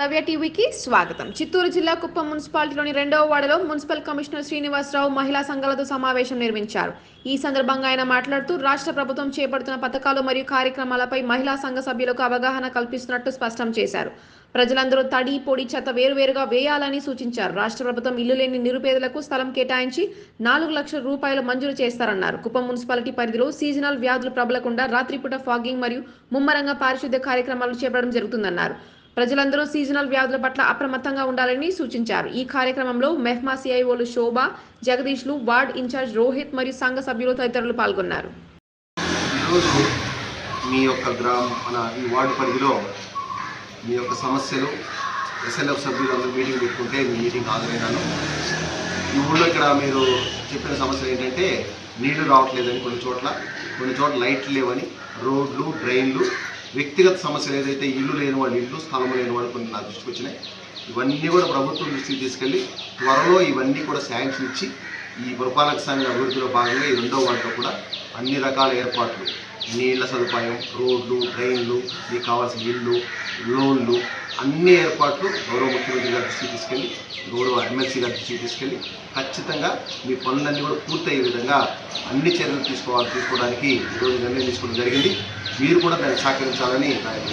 లవ్య టీవీకి స్వాగతం. చిత్తూరు జిల్లా కుప్పం మున్సిపాలిటీలోని రెండవ వార్డులో మున్సిపల్ కమిషనర్ శ్రీనివాసరావు మహిళా సంఘాలతో సమావేశం నిర్వహించారు. ఈ సందర్భంగా ఆయన మాట్లాడుతూ రాష్ట్ర ప్రభుత్వం చేపడుతున్న పథకాలు మరియు కార్యక్రమాలపై మహిళా సంఘ సభ్యులకు అవగాహన కల్పిస్తున్నట్టు స్పష్టం చేశారు. ప్రజలందరూ తడి పొడి చెత్త వేరువేరుగా వేయాలని సూచించారు. రాష్ట్ర ప్రభుత్వం ఇల్లు లేని నిరుపేదలకు స్థలం కేటాయించి నాలుగు లక్షల రూపాయలు మంజూరు చేస్తారన్నారు. కుప్పం మున్సిపాలిటీ పరిధిలో సీజనల్ వ్యాధులు ప్రబలకుండా రాత్రిపూట ఫాగింగ్ మరియు ముమ్మరంగా పారిశుద్ధ్య కార్యక్రమాలు చేపట్టడం జరుగుతుందన్నారు. ప్రజలందరూ సీజనల్ వ్యాధుల పట్ల అప్రమత్తంగా ఉండాలని సూచించారు. ఈ కార్యక్రమంలో మెహ్మా సిఐఓలు శోభ జగదీష్లు వార్డ్ ఇన్ఛార్జ్ రోహిత్ మరియు సంఘ సభ్యులు తదితరులు పాల్గొన్నారు. ఈరోజు మీ యొక్క గ్రామ మన ఈ వార్డు పరిధిలో మీ యొక్క సమస్యలు ఎస్ఎల్ఎఫ్ సభ్యులు అందరూ మీటింగ్ పెట్టుకుంటే మీ మీటింగ్ హాజరైనాను. ఈ ఊళ్ళో ఇక్కడ మీరు చెప్పిన సమస్యలు ఏంటంటే నీళ్ళు రావట్లేదని కొన్ని చోట్ల కొన్ని చోట్ల లైట్లు లేవని రోడ్లు డ్రైన్లు వ్యక్తిగత సమస్యలు ఏదైతే ఇల్లు లేని వాళ్ళు ఇల్లు స్థలం లేని వాళ్ళు కొన్ని నా దృష్టికి వచ్చినాయి. ఇవన్నీ కూడా ప్రభుత్వం దృష్టికి తీసుకెళ్ళి త్వరలో ఇవన్నీ కూడా శాంక్షన్ ఇచ్చి ఈ పురపాలక సంఘ అభివృద్ధిలో భాగంగా ఈ రెండో వాటిలో కూడా అన్ని రకాల ఏర్పాట్లు నీళ్ళ సదుపాయం రోడ్లు ట్రైన్లు మీకు కావాల్సిన ఇళ్ళు లోన్లు అన్ని ఏర్పాట్లు గౌరవ ముఖ్యమంత్రి గారి దృష్టికి తీసుకెళ్ళి గౌరవ ఎమ్మెల్సీ గారి దృష్టికి తీసుకెళ్ళి ఖచ్చితంగా మీ పనులన్నీ కూడా పూర్తయ్యే విధంగా అన్ని చర్యలు తీసుకోవాలి తీసుకోవడానికి ఈరోజు నిర్ణయం తీసుకోవడం జరిగింది. మీరు కూడా దాన్ని సహకరించాలని నా యొక్క